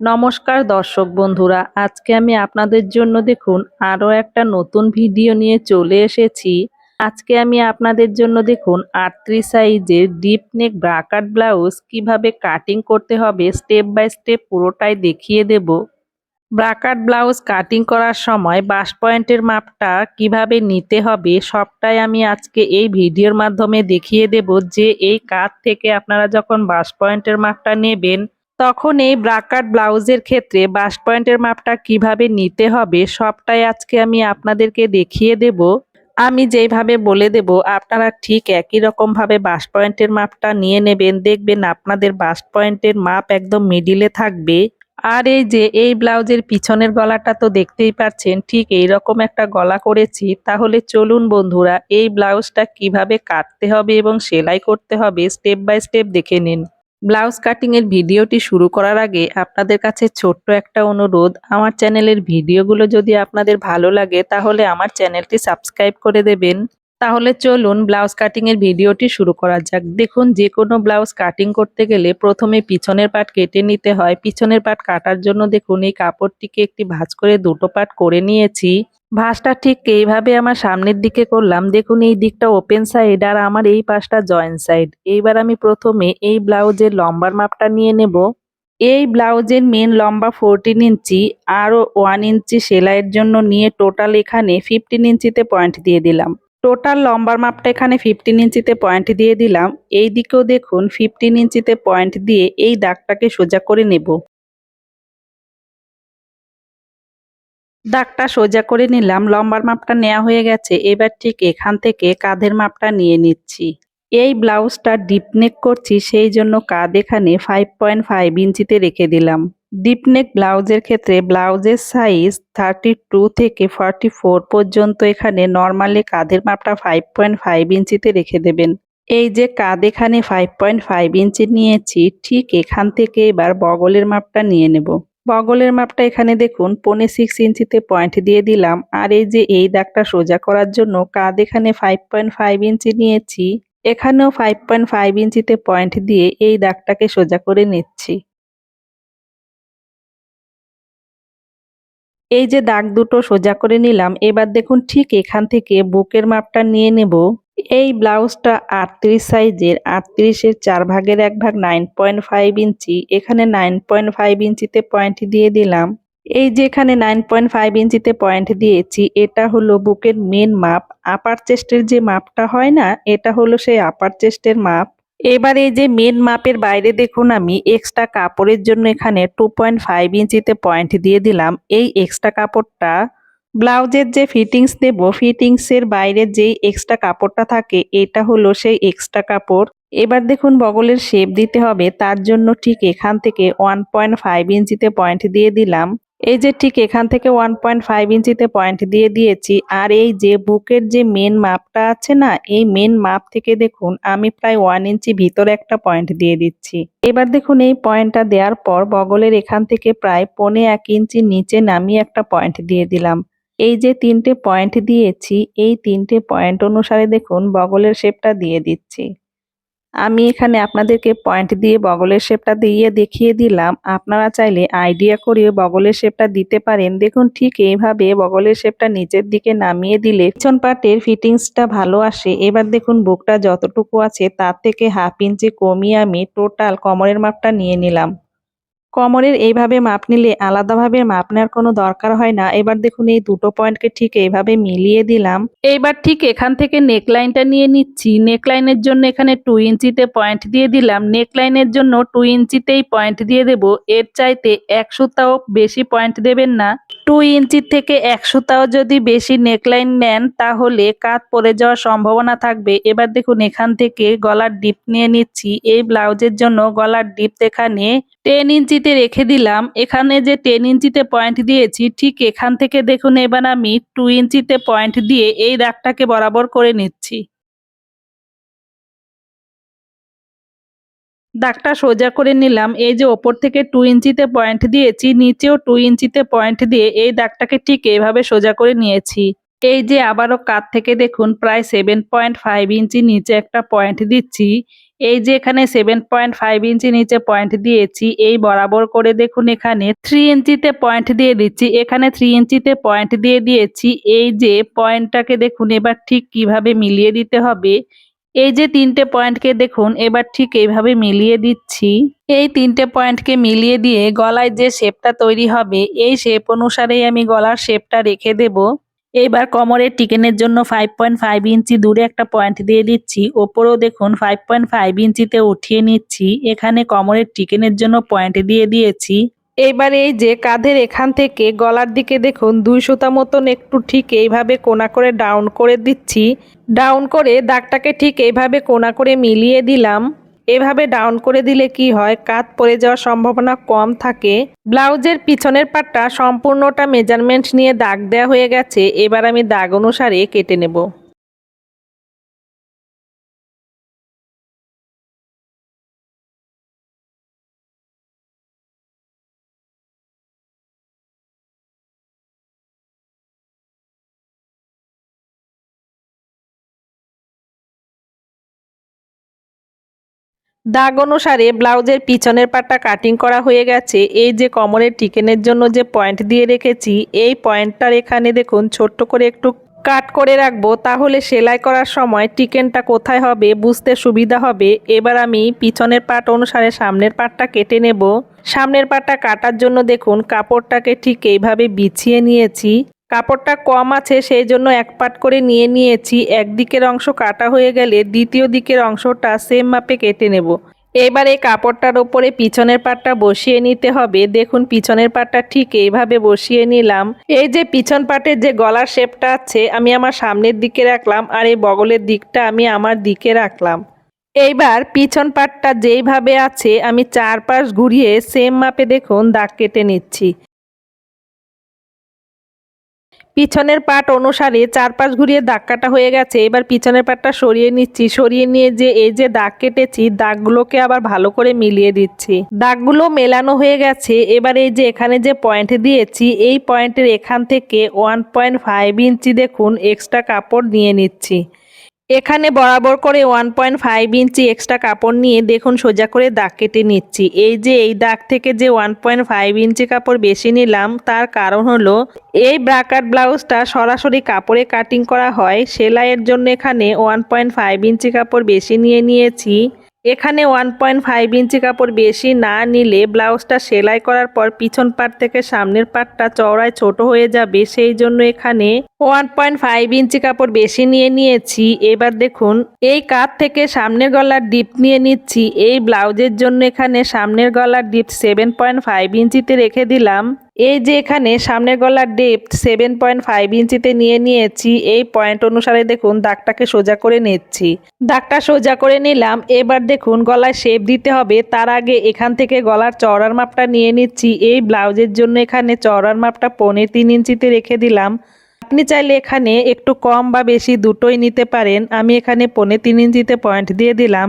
নমস্কার দর্শক বন্ধুরা, আজকে আমি আপনাদের জন্য দেখুন আরও একটা নতুন ভিডিও নিয়ে চলে এসেছি। আজকে আমি আপনাদের জন্য দেখুন আটত্রিশ সাইজের ডিপ নেক ব্রাকাট ব্লাউজ কীভাবে কাটিং করতে হবে স্টেপ বাই স্টেপ পুরোটাই দেখিয়ে দেব। ব্রাকাট ব্লাউজ কাটিং করার সময় বাস পয়েন্টের মাপটা কীভাবে নিতে হবে সবটাই আমি আজকে এই ভিডিওর মাধ্যমে দেখিয়ে দেব। যে এই কাজ থেকে আপনারা যখন বাস পয়েন্টের মাপটা নেবেন তখন এই ব্রাকাট ব্লাউজের ক্ষেত্রে বাস পয়েন্টের মাপটা কীভাবে নিতে হবে সবটাই আজকে আমি আপনাদেরকে দেখিয়ে দেব। আমি যেইভাবে বলে দেব, আপনারা ঠিক একই রকমভাবে বাস পয়েন্টের মাপটা নিয়ে নেবেন। দেখবেন আপনাদের বাস পয়েন্টের মাপ একদম মিডিলে থাকবে। আর এই যে এই ব্লাউজের পিছনের গলাটা তো দেখতেই পাচ্ছেন, ঠিক এই রকম একটা গলা করেছি। তাহলে চলুন বন্ধুরা, এই ব্লাউজটা কীভাবে কাটতে হবে এবং সেলাই করতে হবে, স্টেপ বাই স্টেপ দেখে নিন। ব্লাউজ কাটিং এর ভিডিওটি শুরু করার আগে আপনাদের কাছে ছোট্ট একটা অনুরোধ। আমার চ্যানেলের ভিডিওগুলো যদি আপনাদের ভালো লাগে, তাহলে আমার চ্যানেলটি সাবস্ক্রাইব করে দেবেন। তাহলে চলুন ব্লাউজ কাটিং এর ভিডিওটি শুরু করা যাক। দেখুন, যে কোনো ব্লাউজ কাটিং করতে গেলে প্রথমে পিছনের পাট কেটে নিতে হয়। পিছনের পাট কাটার জন্য দেখুন, এই কাপড়টিকে একটি ভাঁজ করে দুটো পাট করে নিয়েছি। ভাঁজটা ঠিক এইভাবে আমার সামনের দিকে করলাম। দেখুন, এই দিকটা ওপেন সাইড আর আমার এই পাশটা জয়েন্ট সাইড এইবার আমি প্রথমে এই ব্লাউজের লম্বার মাপটা নিয়ে নেব। এই ব্লাউজের মেন লম্বা ফোরটিন ইঞ্চি আরও ওয়ান ইঞ্চি সেলাইয়ের জন্য নিয়ে টোটাল এখানে ফিফটিন ইঞ্চিতে পয়েন্ট দিয়ে দিলাম। টোটাল লম্বার মাপটা এখানে ফিফটিন ইঞ্চিতে পয়েন্ট দিয়ে দিলাম। এই দিকেও দেখুন ফিফটিন ইঞ্চিতে পয়েন্ট দিয়ে এই দাগটাকে সোজা করে নেব। দাগটা সোজা করে নিলাম, লম্বার মাপটা নেওয়া হয়ে গেছে, এবার ঠিক এখান থেকে কাঁধের মাপটা নিয়ে নিচ্ছি। এই ব্লাউজটা ডিপনেক করছি, সেই জন্য কাঁধ এখানে ফাইভ পয়েন্ট ফাইভ ইঞ্চিতে রেখে দিলাম। ডিপনেক ব্লাউজের ক্ষেত্রে ব্লাউজের সাইজ থার্টি টু থেকে ফর্টি ফোর পর্যন্ত এখানে নর্মালি কাঁধের মাপটা ফাইভ পয়েন্ট ফাইভ ইঞ্চিতে রেখে দেবেন। এই যে কাঁধ এখানে ফাইভ পয়েন্ট ফাইভ ইঞ্চি নিয়েছি, ঠিক এখান থেকে এবার বগলের মাপটা নিয়ে নেব। বগলের মাপটা এখানে দেখুন, পনে সিক্স ইঞ্চিতে পয়েন্ট দিয়ে দিলাম। আর এই যে এই দাগটা সোজা করার জন্য কাঁধ এখানে ফাইভ পয়েন্ট ফাইভ ইঞ্চি নিয়েছি। এখানেও ফাইভ পয়েন্ট ফাইভ ইঞ্চিতে পয়েন্ট দিয়ে এই দাগটাকে সোজা করে নিচ্ছি। এই যে দাগ দুটো সোজা করে নিলাম, এবার দেখুন ঠিক এখান থেকে বুকের মাপটা নিয়ে নেব। এই ব্লাউজটা আটত্রিশ সাইজের, আটত্রিশের চার ভাগের এক ভাগ নাইন পয়েন্ট ফাইভ ইঞ্চি। এখানে নাইন পয়েন্ট ফাইভ ইঞ্চিতে পয়েন্ট দিয়ে দিলাম। এই যে এখানে নাইন পয়েন্ট ফাইভ ইঞ্চিতে পয়েন্ট দিয়েছি, এটা হলো বুকের মেন মাপ। আপার চেস্টের যে মাপটা হয় না, এটা হলো সেই আপার চেস্টের মাপ। এবার এই যে মেন মাপের বাইরে দেখুন আমি এক্সট্রা কাপড়ের জন্য এখানে টু পয়েন্ট ফাইভ ইঞ্চিতে পয়েন্ট দিয়ে দিলাম। এই এক্সট্রা কাপড়টা ব্লাউজের যে ফিটিংস দেব, ফিটিংসের বাইরে যেই এক্সট্রা কাপড়টা থাকে, এটা হলো সেই এক্সট্রা কাপড়। এবার দেখুন বগলের শেপ দিতে হবে, তার জন্য ঠিক এখান থেকে ওয়ান পয়েন্ট ফাইভ ইঞ্চিতে পয়েন্ট দিয়ে দিলাম। এই যে ঠিক এখান থেকে ওয়ান পয়েন্ট ফাইভ ইঞ্চিতে পয়েন্ট দিয়ে দিয়েছি, আর এই যে বুকের যে মেন মাপটা আছে না, এই মেন মাপ থেকে দেখুন আমি প্রায় ওয়ান ইঞ্চি ভিতরে একটা পয়েন্ট দিয়ে দিচ্ছি। এবার দেখুন এই পয়েন্টটা দেওয়ার পর বগলের এখান থেকে প্রায় পনে এক ইঞ্চি নিচে নামিয়ে একটা পয়েন্ট দিয়ে দিলাম। এই যে তিনটে পয়েন্ট দিয়েছি, এই তিনটে পয়েন্ট অনুসারে দেখুন বগলের শেপটা দিয়ে দিচ্ছি। আমি এখানে আপনাদেরকে পয়েন্ট দিয়ে বগলের শেপটা দিয়ে দেখিয়ে দিলাম। আপনারা চাইলে আইডিয়া করে বগলের শেপটা দিতে পারেন। দেখুন ঠিক এইভাবে বগলের শেপটা নিচের দিকে নামিয়ে দিলে পিছন পাটের ফিটিংসটা ভালো আসে। এবার দেখুন বুকটা যতটুকু আছে তার থেকে হাফ ইঞ্চি কমিয়ে আমি টোটাল কমরের মাপটা নিয়ে নিলাম। কোমরের এইভাবে মাপ নিলে আলাদাভাবে মাপ নেওয়ার কোনো দরকার হয় না। এবার দেখুন, এই দুটো পয়েন্টকে ঠিক এইভাবে মিলিয়ে দিলাম। এইবার ঠিক এখান থেকে নেকলাইনটা নিয়ে নিচ্ছি। নেকলাইনের জন্য এখানে টু ইঞ্চিতে পয়েন্ট দিয়ে দিলাম। নেকলাইনের জন্য টু ইঞ্চিতেই পয়েন্ট দিয়ে দেব। এর চাইতে একশোটাও বেশি পয়েন্ট দেবেন না। টু ইঞ্চির থেকে একশোটাও যদি বেশি নেকলাইন নেন, তাহলে কাত পরে যাওয়ার সম্ভাবনা থাকবে। এবার দেখুন, এখান থেকে গলার ডিপ নিয়ে নিচ্ছি। এই ব্লাউজের জন্য গলার ডিপ এখানে টেন ইঞ্চিতে রেখে দিলাম। এখানে যে টেন ইঞ্চিতে পয়েন্ট দিয়েছি, ঠিক এখান থেকে দেখুন, এবার আমি টু ইঞ্চিতে পয়েন্ট দিয়ে এই দাগটাকে বরাবর করে নিচ্ছি। দাগটা সোজা করে নিলাম। এই যে ওপর থেকে টু ইঞ্চিতে পয়েন্ট দিয়েছি, নিচেও টু ইঞ্চিতে পয়েন্ট দিয়ে এই দাগটাকে ঠিক এইভাবে সোজা করে নিয়েছি। এই যে আবারও কাত থেকে দেখুন, প্রায় সেভেন পয়েন্ট ফাইভ ইঞ্চি নিচে একটা পয়েন্ট দিচ্ছি। এই যে এখানে সেভেন পয়েন্ট ফাইভ ইঞ্চি নিচে পয়েন্ট দিয়েছি, এই বরাবর করে দেখুন এখানে থ্রি ইঞ্চিতে পয়েন্ট দিয়ে দিচ্ছি। এখানে থ্রি ইঞ্চিতে পয়েন্ট দিয়ে দিয়েছি। এই যে পয়েন্টটাকে দেখুন, এবার ঠিক কীভাবে মিলিয়ে দিতে হবে এই যে তিনটে পয়েন্টকে দেখুন, এবার ঠিক এইভাবে মিলিয়ে দিচ্ছি। এই তিনটে পয়েন্টকে মিলিয়ে দিয়ে গলায় যে শেপটা তৈরি হবে, এই শেপ অনুসারেই আমি গলার শেপটা রেখে দেব। এবার কোমরের টিকেনের জন্য ফাইভ পয়েন্ট ফাইভ ইঞ্চি দূরে একটা পয়েন্ট দিয়ে দিচ্ছি। ওপরেও দেখুন ফাইভ পয়েন্ট ফাইভ ইঞ্চিতে উঠিয়ে নিচ্ছি। এখানে কোমরের টিকেনের জন্য পয়েন্ট দিয়ে দিয়েছি। এবার এই যে কাঁধের এখান থেকে গলার দিকে দেখুন, দুই সুতা মতন একটু ঠিক এইভাবে কোনা করে ডাউন করে দিচ্ছি। ডাউন করে দাগটাকে ঠিক এইভাবে কোনা করে মিলিয়ে দিলাম। এভাবে ডাউন করে দিলে কি হয় কাত পড়ে যাওয়ার সম্ভাবনা কম থাকে। ব্লাউজের পিছনের পাটটা সম্পূর্ণটা মেজারমেন্ট নিয়ে দাগ দেওয়া হয়ে গেছে। এবার আমি দাগ অনুসারে কেটে নেব। দাগ অনুসারে ব্লাউজের পিছনের পাটটা কাটিং করা হয়ে গেছে। এই যে কোমরের টিকেনের জন্য যে পয়েন্ট দিয়ে রেখেছি, এই পয়েন্টটার এখানে দেখুন, ছোট্ট করে একটু কাট করে রাখব। তাহলে সেলাই করার সময় টিকেনটা কোথায় হবে, বুঝতে সুবিধা হবে। এবার আমি পিছনের পাট অনুসারে সামনের পাটটা কেটে নেব। সামনের পাটটা কাটার জন্য দেখুন, কাপড়টাকে ঠিক এইভাবে বিছিয়ে নিয়েছি। কাপড়টা কম আছে, সেই জন্য এক পাট করে নিয়ে নিয়েছি। একদিকের অংশ কাটা হয়ে গেলে দ্বিতীয় দিকের অংশটা সেম মাপে কেটে নেব। এবার এই কাপড়টার ওপরে পিছনের পাটটা বসিয়ে নিতে হবে। দেখুন, পিছনের পাটটা ঠিক এইভাবে বসিয়ে নিলাম। এই যে পিছন পাটের যে গলার শেপটা আছে, আমি আমার সামনের দিকে রাখলাম আর এই বগলের দিকটা আমি আমার দিকে রাখলাম। এইবার পিছন পাটটা যেইভাবে আছে, আমি চারপাশ ঘুরিয়ে সেম মাপে দেখুন দাগ কেটে নিচ্ছি। পিছনের পাট অনুসারে চারপাশ ঘুরিয়ে দাগ কাটা হয়ে গেছে। এবার পিছনের পাটটা সরিয়ে নিচ্ছি। সরিয়ে নিয়ে যে এই যে দাগ কেটেছি, দাগগুলোকে আবার ভালো করে মিলিয়ে দিচ্ছি। দাগগুলো মেলানো হয়ে গেছে। এবার এই যে এখানে যে পয়েন্ট দিয়েছি, এই পয়েন্টের এখান থেকে ওয়ান পয়েন্ট ফাইভ ইঞ্চি দেখুন এক্সট্রা কাপড় নিয়ে নিচ্ছি। এখানে বরাবর করে one point five inch extra কাপড় নিয়ে দেখুন, সোজা করে দাগ কেটে নিচ্ছি। এই যে, এই দাগ থেকে যে ওয়ান পয়েন্ট ফাইভ ইঞ্চি কাপড় বেশি নিলাম, তার কারণ হলো এই ব্রাকার ব্লাউজটা সরাসরি কাপড়ে কাটিং করা হয়। সেলাইয়ের জন্য এখানে ওয়ান পয়েন্ট ফাইভ ইঞ্চি কাপড় বেশি নিয়ে নিয়েছি। এখানে ওয়ান পয়েন্ট ফাইভ ইঞ্চি কাপড় বেশি না নিলে ব্লাউজটা সেলাই করার পর পিছন পাট থেকে সামনের পাটটা চওড়ায় ছোট হয়ে যাবে। সেই জন্য এখানে ওয়ান পয়েন্ট ফাইভ ইঞ্চি কাপড় বেশি নিয়ে নিয়েছি। এবার দেখুন, এই কাত থেকে সামনের গলার ডিপ নিয়ে নিচ্ছি। এই ব্লাউজের জন্য এখানে সামনের গলার ডিপ সেভেন পয়েন্ট ফাইভ ইঞ্চিতে রেখে দিলাম। এই যে এখানে সামনের গলার ডেপথ সেভেন পয়েন্ট ফাইভ ইঞ্চিতে নিয়ে নিয়েছি, এই পয়েন্ট অনুসারে দেখুন দাগটাকে সোজা করে নিচ্ছি। দাগটা সোজা করে নিলাম, এবার দেখুন গলায় শেপ দিতে হবে, তার আগে এখান থেকে গলার চওড়ার মাপটা নিয়ে নিচ্ছি, এই ব্লাউজের জন্য এখানে চওড়ার মাপটা পৌনে তিন ইঞ্চিতে রেখে দিলাম। আপনি চাইলে এখানে একটু কম বা বেশি দুটোই নিতে পারেন, আমি এখানে পৌনে তিন ইঞ্চিতে পয়েন্ট দিয়ে দিলাম।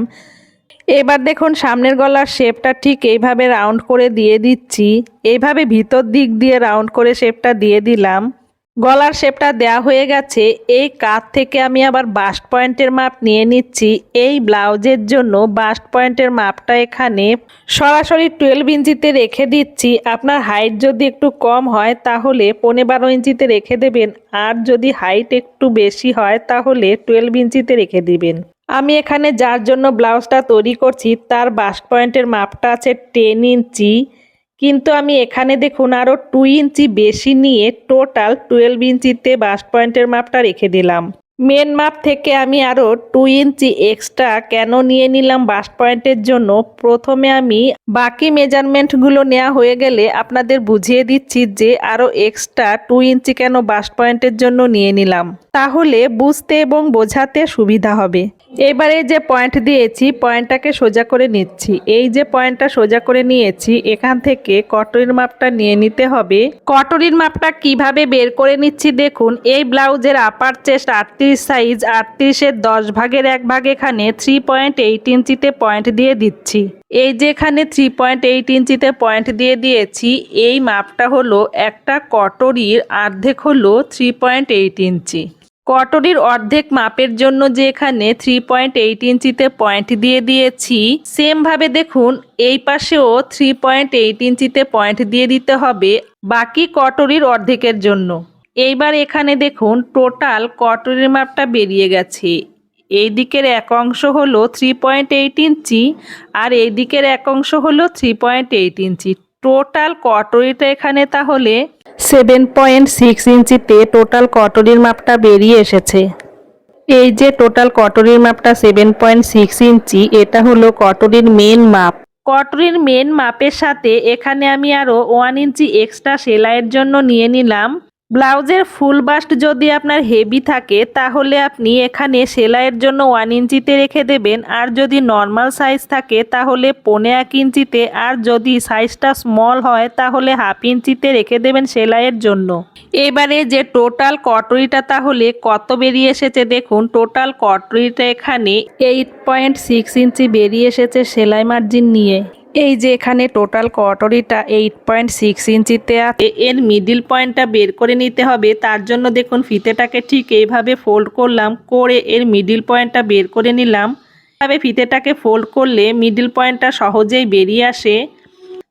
এবার দেখুন, সামনের গলার শেপটা ঠিক এইভাবে রাউন্ড করে দিয়ে দিচ্ছি। এইভাবে ভিতর দিক দিয়ে রাউন্ড করে শেপটা দিয়ে দিলাম। গলার শেপটা দেয়া হয়ে গেছে। এই কাত থেকে আমি আবার বাস্ট পয়েন্টের মাপ নিয়ে নিচ্ছি। এই ব্লাউজের জন্য বাস্ট পয়েন্টের মাপটা এখানে সরাসরি টুয়েলভ ইঞ্চিতে রেখে দিচ্ছি। আপনার হাইট যদি একটু কম হয়, তাহলে পনেরো বারো ইঞ্চিতে রেখে দেবেন। আর যদি হাইট একটু বেশি হয়, তাহলে টুয়েলভ ইঞ্চিতে রেখে দিবেন। আমি এখানে যার জন্য ব্লাউজটা তৈরি করছি, তার বাস্ট পয়েন্টের মাপটা আছে টেন ইঞ্চি। কিন্তু আমি এখানে দেখুন আরও টু ইঞ্চি বেশি নিয়ে টোটাল টুয়েলভ ইঞ্চিতে বাস্ট পয়েন্টের মাপটা রেখে দিলাম। মেন মাপ থেকে আমি আরও টু ইঞ্চি এক্সট্রা কেন নিয়ে নিলাম বাস্ট পয়েন্টের জন্য? প্রথমে আমি বাকি মেজারমেন্টগুলো নেওয়া হয়ে গেলে আপনাদের বুঝিয়ে দিচ্ছি যে আরও এক্সট্রা টু ইঞ্চি কেন বাস্ট পয়েন্টের জন্য নিয়ে নিলাম। তাহলে বুঝতে এবং বোঝাতে সুবিধা হবে। এবারে যে পয়েন্ট দিয়েছি পয়েন্টটাকে সোজা করে নিচ্ছি। এই যে পয়েন্টটা সোজা করে নিয়েছি, এখান থেকে কটরির মাপটা নিয়ে নিতে হবে। কটরির মাপটা কীভাবে বের করে নিচ্ছি দেখুন, এই ব্লাউজের আপার চেস্ট আটত্রিশ সাইজ আটত্রিশের দশ ভাগের এক ভাগ এখানে থ্রি পয়েন্ট এইট ইঞ্চিতে পয়েন্ট দিয়ে দিচ্ছি। এই যে এখানে থ্রি পয়েন্ট এইট ইঞ্চিতে পয়েন্ট দিয়ে দিয়েছি, এই মাপটা হলো একটা কটরির অর্ধেক হলো থ্রি পয়েন্ট এইট ইঞ্চি। কটরির অর্ধেক মাপের জন্য যে এখানে থ্রি পয়েন্ট এইট ইঞ্চিতে পয়েন্ট দিয়ে দিয়েছি সেম ভাবে দেখুন, এই পাশেও থ্রি পয়েন্ট এইট ইঞ্চিতে পয়েন্ট দিয়ে দিতে হবে বাকি কটরির অর্ধেকের জন্য। এইবার এখানে দেখুন টোটাল কটরির মাপটা বেরিয়ে গেছে। এই দিকের এক অংশ হলো থ্রি পয়েন্ট এইট ইঞ্চি আর এই দিকের এক অংশ হলো three point eight inch. Total কটরিটা এখানে তাহলে সেভেন পয়েন্ট সিক্স ইঞ্চিতে টোটাল কটরির মাপটা বেরিয়ে এসেছে। এই যে টোটাল কটরির মাপটা সেভেন পয়েন্ট সিক্স ইঞ্চি, এটা হলো কটরির মেন মাপ। কটরির মেন মাপের সাথে এখানে আমি আরও ওয়ান ইঞ্চি এক্সট্রা সেলাইয়ের জন্য নিয়ে নিলাম। ব্লাউজের ফুল বাস্ট যদি আপনার হেভি থাকে, তাহলে আপনি এখানে সেলাইয়ের জন্য ওয়ান ইঞ্চিতে রেখে দেবেন। আর যদি নর্মাল সাইজ থাকে, তাহলে পৌনে এক ইঞ্চিতে। আর যদি সাইজটা স্মল হয়, তাহলে হাফ ইঞ্চিতে রেখে দেবেন সেলাইয়ের জন্য। এবারে যে টোটাল কটরিটা, তাহলে কত বেরিয়ে এসেছে দেখুন। টোটাল কটরিটা এখানে এইট পয়েন্ট সিক্স ইঞ্চি বেরিয়ে এসেছে সেলাই মার্জিন নিয়ে। এই যে এখানে টোটাল কটরিটা এইট পয়েন্ট সিক্স ইঞ্চিতে আছে, এর মিডিল পয়েন্টটা বের করে নিতে হবে। তার জন্য দেখুন, ফিতেটাকে ঠিক এইভাবে ফোল্ড করলাম, করে এর মিডিল পয়েন্টটা বের করে নিলাম। এভাবে ফিতেটাকে ফোল্ড করলে মিডিল পয়েন্টটা সহজেই বেরিয়ে আসে।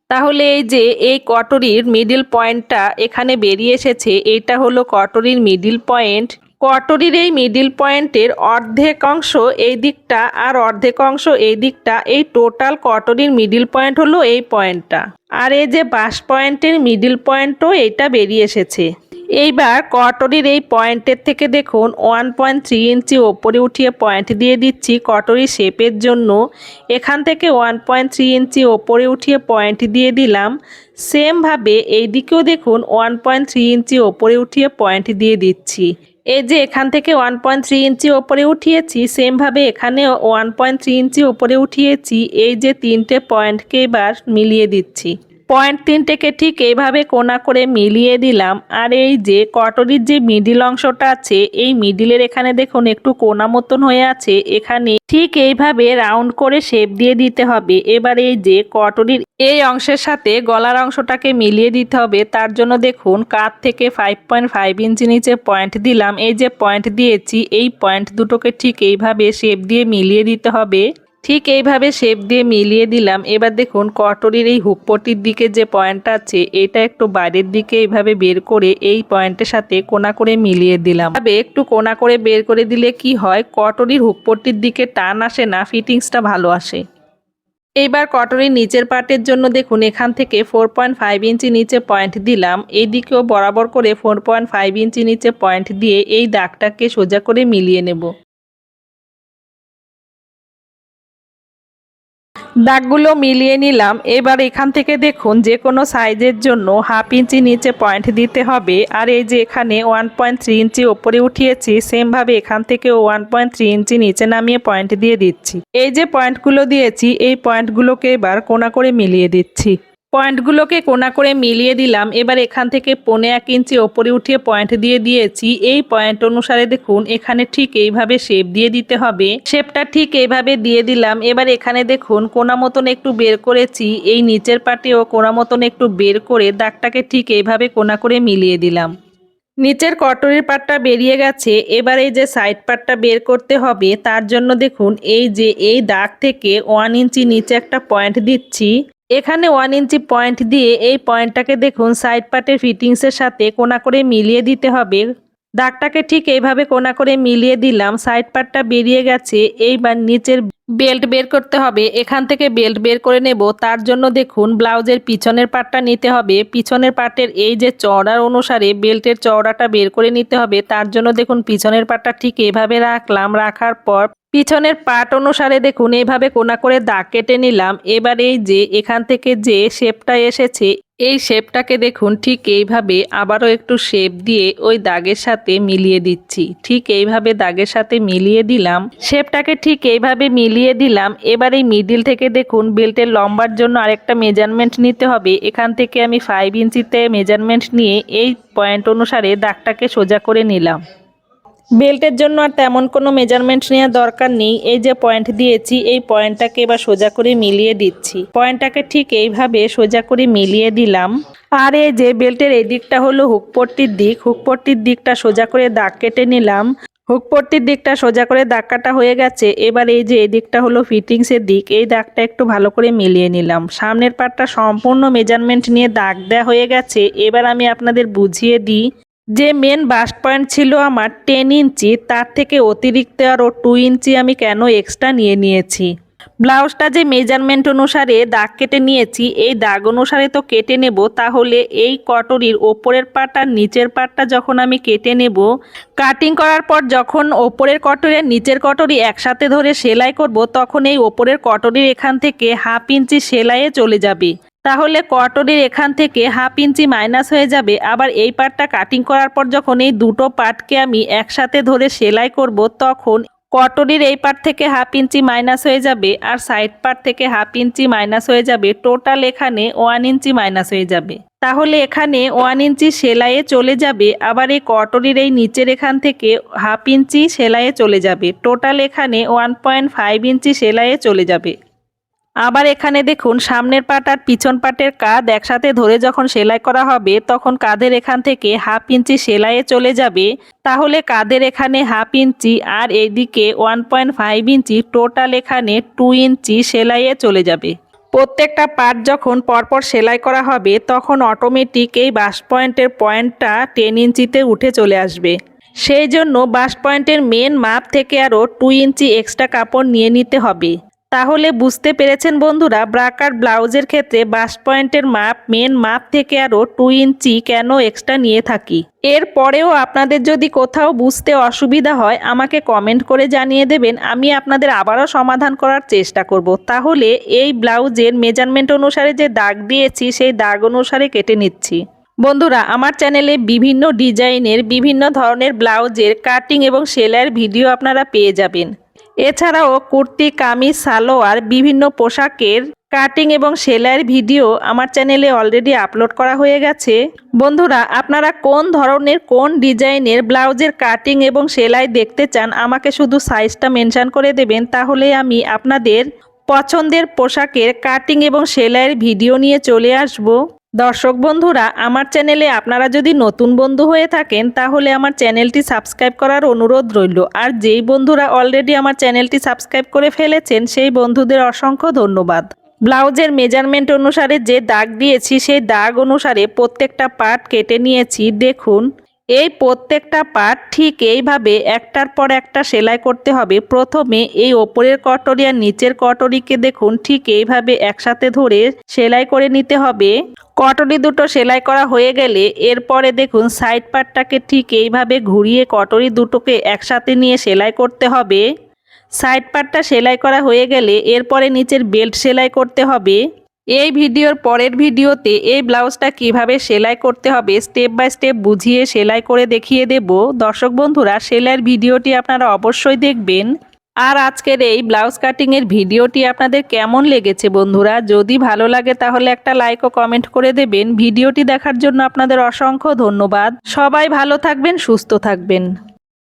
তাহলে এই যে, এই কটরির মিডিল পয়েন্টটা এখানে বেরিয়ে এসেছে, এইটা হলো কটরির মিডিল পয়েন্ট কটরির এই মিডিল পয়েন্টের অর্ধেক অংশ এই দিকটা আর অর্ধেক অংশ এই দিকটা, এই টোটাল কটরির মিডিল পয়েন্ট হলো এই পয়েন্টটা। আর এই যে বাস পয়েন্টের মিডিল পয়েন্টও এইটা বেরিয়ে এসেছে। এইবার কটরির এই পয়েন্টের থেকে দেখুন, ওয়ান পয়েন্ট থ্রি ইঞ্চি ওপরে উঠিয়ে পয়েন্ট দিয়ে দিচ্ছি কটরি শেপের জন্য। এখান থেকে ওয়ান পয়েন্ট থ্রি ইঞ্চি ওপরে উঠিয়ে পয়েন্ট দিয়ে দিলাম। সেমভাবে এই দিকেও দেখুন, ওয়ান পয়েন্ট থ্রি ইঞ্চি ওপরে উঠিয়ে পয়েন্ট দিয়ে দিচ্ছি। এই যে এখান থেকে ওয়ান পয়েন্ট থ্রি ইঞ্চি ওপরে উঠিয়েছি সেমভাবে এখানে ওয়ান পয়েন্ট থ্রি ইঞ্চি ওপরে উঠিয়েছি, এই যে তিনটে পয়েন্টকে এবার মিলিয়ে দিচ্ছি। পয়েন্ট তিনটেকে ঠিক এইভাবে কোনা করে মিলিয়ে দিলাম, আর এই যে কটরির যে মিডিল অংশটা আছে, এই মিডিলের এখানে দেখুন একটু কোনা মতন হয়ে আছে, এখানে ঠিক এইভাবে রাউন্ড করে শেপ দিয়ে দিতে হবে। এবার এই যে কটরির এই অংশের সাথে গলার অংশটাকে মিলিয়ে দিতে হবে। তার জন্য দেখুন কাত থেকে ফাইভ পয়েন্ট ফাইভ ইঞ্চি নিচে পয়েন্ট দিলাম। এই যে পয়েন্ট দিয়েছি, এই পয়েন্ট দুটোকে ঠিক এইভাবে শেপ দিয়ে মিলিয়ে দিতে হবে। ঠিক এইভাবে শেপ দিয়ে মিলিয়ে দিলাম। এবার দেখুন, কটরির এই হুকপটির দিকে যে পয়েন্ট আছে, এটা একটু বাইরের দিকে এইভাবে বের করে এই পয়েন্টের সাথে কোনা করে মিলিয়ে দিলাম। তবে একটু কোনা করে বের করে দিলে কি হয়, কটরির হুকপটির দিকে টান আসে না ফিটিংসটা ভালো আসে। এইবার কটরির নিচের পার্টের জন্য দেখুন, এখান থেকে ফোর পয়েন্ট ফাইভ ইঞ্চি নিচে পয়েন্ট দিলাম। এই দিকেও বরাবর করে ফোর পয়েন্ট ফাইভ ইঞ্চি নিচে পয়েন্ট দিয়ে এই দাগটাকে সোজা করে মিলিয়ে নেব। দাগগুলো মিলিয়ে নিলাম। এবার এখান থেকে দেখুন, যে কোনো সাইজের জন্য হাফ ইঞ্চি নিচে পয়েন্ট দিতে হবে। আর এই যে এখানে ওয়ান পয়েন্ট থ্রি ইঞ্চি ওপরে উঠিয়েছি, সেমভাবে এখান থেকে ওয়ান পয়েন্ট থ্রি ইঞ্চি নিচে নামিয়ে পয়েন্ট দিয়ে দিচ্ছি। এই যে পয়েন্টগুলো দিয়েছি, এই পয়েন্টগুলোকে এবার কোনা করে মিলিয়ে দিচ্ছি। পয়েন্টগুলোকে কোনা করে মিলিয়ে দিলাম। এবার এখান থেকে পৌনে এক ইঞ্চি ওপরে উঠিয়ে পয়েন্ট দিয়ে দিয়েছি। এই পয়েন্ট অনুসারে দেখুন, এখানে ঠিক এইভাবে শেপ দিয়ে দিতে হবে। শেপটা ঠিক এইভাবে দিয়ে দিলাম। এবার এখানে দেখুন, কোনা মতন একটু বের করেছি। এই নিচের পাটেও কোনা মতন একটু বের করে দাগটাকে ঠিক এইভাবে কোনা করে মিলিয়ে দিলাম। নিচের কটরির পাটটা বেরিয়ে গেছে। এবার এই যে সাইড পাটটা বের করতে হবে, তার জন্য দেখুন, এই যে এই দাগ থেকে ওয়ান ইঞ্চি নিচে একটা পয়েন্ট দিচ্ছি। এখানে ওয়ান ইঞ্চি পয়েন্ট দিয়ে এই পয়েন্টটাকে দেখুন সাইড পার্টের ফিটিংসের সাথে কোনা করে মিলিয়ে দিতে হবে। দাগটাকে ঠিক এইভাবে কোনা করে মিলিয়ে দিলাম সাইড পার্টটা বেরিয়ে গেছে, এইবার নিচের বেল্ট বের করতে হবে। এখান থেকে বেল্ট বের করে নেব, তার জন্য দেখুন ব্লাউজের পিছনের পার্টটা নিতে হবে। পিছনের পার্টের এই যে চওড়ার অনুসারে বেল্টের চওড়াটা বের করে নিতে হবে। তার জন্য দেখুন, পিছনের পার্টটা ঠিক এভাবে রাখলাম। রাখার পর পিছনের পার্ট অনুসারে দেখুন এইভাবে কোনা করে দাগ কেটে নিলাম। এবার এই যে, এখান থেকে যে শেপটা এসেছে, এই শেপটাকে দেখুন, ঠিক এইভাবে আবারও একটু শেপ দিয়ে ওই দাগের সাথে মিলিয়ে দিচ্ছি। ঠিক এইভাবে দাগের সাথে মিলিয়ে দিলাম। শেপটাকে ঠিক এইভাবে মিলিয়ে দিলাম। এবার এই মিডিল থেকে দেখুন, বেল্টের লম্বার জন্য আরেকটা মেজারমেন্ট নিতে হবে। এখান থেকে আমি ফাইভ ইঞ্চিতে মেজারমেন্ট নিয়ে এই পয়েন্ট অনুসারে দাগটাকে সোজা করে নিলাম। বেল্টের জন্য আর তেমন কোনো মেজারমেন্ট নেওয়ার দরকার নেই। এই যে পয়েন্ট দিয়েছি, এই পয়েন্টটাকে এবার সোজা করে মিলিয়ে দিচ্ছি। পয়েন্টটাকে ঠিক এইভাবে সোজা করে মিলিয়ে দিলাম। আর এই যে বেল্টের এই দিকটা হলো হুকপট্টির দিক। হুকপট্টির দিকটা সোজা করে দাগ কেটে নিলাম। হুকপট্টির দিকটা সোজা করে দাগ কাটা হয়ে গেছে। এবার এই যে এই দিকটা হলো ফিটিংসের দিক। এই দাগটা একটু ভালো করে মিলিয়ে নিলাম। সামনের পাটটা সম্পূর্ণ মেজারমেন্ট নিয়ে দাগ দেওয়া হয়ে গেছে। এবার আমি আপনাদের বুঝিয়ে দিই। যে মেন বাস্ট পয়েন্ট ছিল আমার টেন ইঞ্চি, তার থেকে অতিরিক্ত আরও টু ইঞ্চি আমি কেন এক্সট্রা নিয়ে নিয়েছি? ব্লাউজটা যে মেজারমেন্ট অনুসারে দাগ কেটে নিয়েছি, এই দাগ অনুসারে তো কেটে নেব, তাহলে এই কটরির ওপরের পাট আর নিচের পাটটা যখন আমি কেটে নেব কাটিং করার পর যখন ওপরের কটরি আর নিচের কটরি একসাথে ধরে সেলাই করব, তখন এই ওপরের কটরির এখান থেকে হাফ ইঞ্চি সেলাইয়ে চলে যাবে। তাহলে কটরির এখান থেকে হাফ ইঞ্চি মাইনাস হয়ে যাবে। আবার এই পার্টটা কাটিং করার পর যখন এই দুটো পার্টকে আমি একসাথে ধরে সেলাই করব, তখন কটরির এই পার্ট থেকে হাফ ইঞ্চি মাইনাস হয়ে যাবে আর সাইড পার্ট থেকে হাফ ইঞ্চি মাইনাস হয়ে যাবে। টোটাল এখানে ওয়ান ইঞ্চি মাইনাস হয়ে যাবে। তাহলে এখানে ওয়ান ইঞ্চি সেলাইয়ে চলে যাবে, আবার এই কটরির এই নিচের এখান থেকে হাফ ইঞ্চি সেলাইয়ে চলে যাবে। টোটাল এখানে ওয়ান পয়েন্ট ফাইভ ইঞ্চি সেলাইয়ে চলে যাবে। আবার এখানে দেখুন, সামনের পাট আর পিছন পাটের কাঁধ একসাথে ধরে যখন সেলাই করা হবে, তখন কাঁধের এখান থেকে হাফ ইঞ্চি সেলাইয়ে চলে যাবে। তাহলে কাঁধের এখানে হাফ ইঞ্চি আর এইদিকে one point five inch total এখানে টু ইঞ্চি সেলাইয়ে চলে যাবে। প্রত্যেকটা পার্ট যখন পরপর সেলাই করা হবে, তখন অটোমেটিক এই বাস পয়েন্টের পয়েন্টটা টেন ইঞ্চিতে উঠে চলে আসবে। সেই জন্য বাস পয়েন্টের মেন মাপ থেকে আরও টু ইঞ্চি এক্সট্রা কাপড় নিয়ে নিতে হবে। তাহলে বুঝতে পেরেছেন বন্ধুরা, ব্রাকার ব্লাউজের ক্ষেত্রে বাস পয়েন্টের মাপ, মেন মাপ থেকে আরও টু ইঞ্চি কেন এক্সট্রা নিয়ে থাকি। এর পরেও আপনাদের যদি কোথাও বুঝতে অসুবিধা হয়, আমাকে কমেন্ট করে জানিয়ে দেবেন, আমি আপনাদের আবারও সমাধান করার চেষ্টা করব। তাহলে এই ব্লাউজের মেজারমেন্ট অনুসারে যে দাগ দিয়েছি, সেই দাগ অনুসারে কেটে নিচ্ছি। বন্ধুরা, আমার চ্যানেলে বিভিন্ন ডিজাইনের, বিভিন্ন ধরনের ব্লাউজের কাটিং এবং সেলাইয়ের ভিডিও আপনারা পেয়ে যাবেন। এছাড়াও কুর্তি, কামিজ, সালোয়ার, বিভিন্ন পোশাকের কাটিং এবং সেলাইয়ের ভিডিও আমার চ্যানেলে অলরেডি আপলোড করা হয়ে গেছে। বন্ধুরা, আপনারা কোন ধরনের, কোন ডিজাইনের ব্লাউজের কাটিং এবং সেলাই দেখতে চান, আমাকে শুধু সাইজটা মেনশান করে দেবেন, তাহলে আমি আপনাদের পছন্দের পোশাকের কাটিং এবং সেলাইয়ের ভিডিও নিয়ে চলে আসব। দর্শক বন্ধুরা, আমার চ্যানেলে আপনারা যদি নতুন বন্ধু হয়ে থাকেন, তাহলে আমার চ্যানেলটি সাবস্ক্রাইব করার অনুরোধ রইল। আর যেই বন্ধুরা অলরেডি আমার চ্যানেলটি সাবস্ক্রাইব করে ফেলেছেন, সেই বন্ধুদের অসংখ্য ধন্যবাদ। ব্লাউজের মেজারমেন্ট অনুসারে যে দাগ দিয়েছি, সেই দাগ অনুসারে প্রত্যেকটা পার্ট কেটে নিয়েছি। দেখুন, এই প্রত্যেকটা পার্ট ঠিক এইভাবে একটার পর একটা সেলাই করতে হবে। প্রথমে এই ওপরের কটরি আর নিচের কটরিকে দেখুন, ঠিক এইভাবে একসাথে ধরে সেলাই করে নিতে হবে। কটরি দুটো সেলাই করা হয়ে গেলে এরপরে দেখুন সাইড পার্টটাকে ঠিক এইভাবে ঘুরিয়ে কটরি দুটোকে একসাথে নিয়ে সেলাই করতে হবে। সাইড পার্টটা সেলাই করা হয়ে গেলে এরপরে নিচের বেল্ট সেলাই করতে হবে। এই ভিডিওর পরের ভিডিওতে এই ব্লাউজটা কীভাবে সেলাই করতে হবে স্টেপ বাই স্টেপ বুঝিয়ে সেলাই করে দেখিয়ে দেব। দর্শক বন্ধুরা, সেলাইয়ের ভিডিওটি আপনারা অবশ্যই দেখবেন। আর আজকের এই ব্লাউজ কাটিংয়ের ভিডিওটি আপনাদের কেমন লেগেছে বন্ধুরা? যদি ভালো লাগে তাহলে একটা লাইক ও কমেন্ট করে দেবেন। ভিডিওটি দেখার জন্য আপনাদের অসংখ্য ধন্যবাদ। সবাই ভালো থাকবেন, সুস্থ থাকবেন।